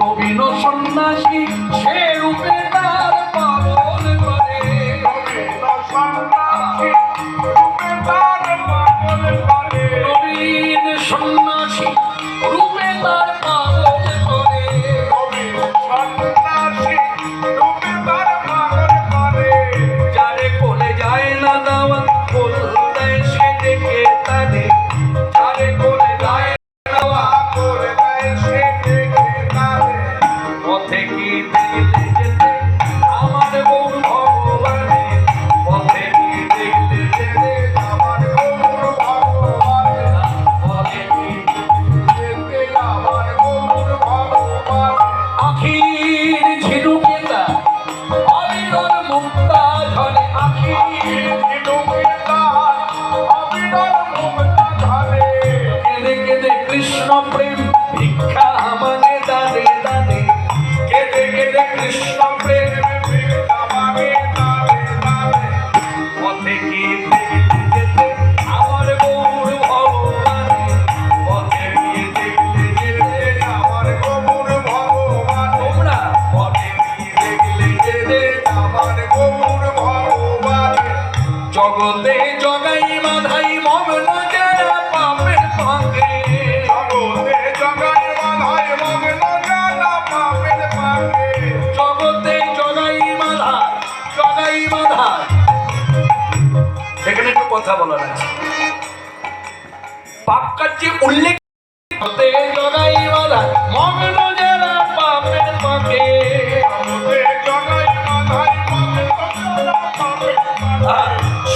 নবীন সন্ন্যাসী সে রূপে তার পাগল করে। নবীন সন্ন্যাসী রূপে তার পাগল করে। যারে প্রেম ভিক্ষা আমাকে দানে দানে। কেঁদে কেঁদে কৃষ্ণ প্রেম। দেখলে যেতে আমার গৌর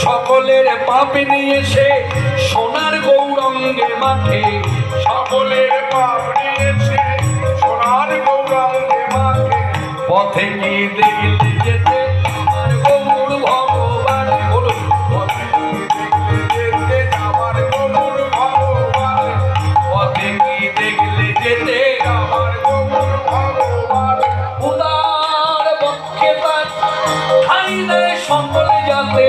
সকলের পাপে নিয়ে সে সোনার গৌরঙ্গে মাঠে সকলের পাপ নিয়েছে সোনার গৌরাঙ্গে মাকে পথে দেখলে যেতে চাইলে সকলে যাতে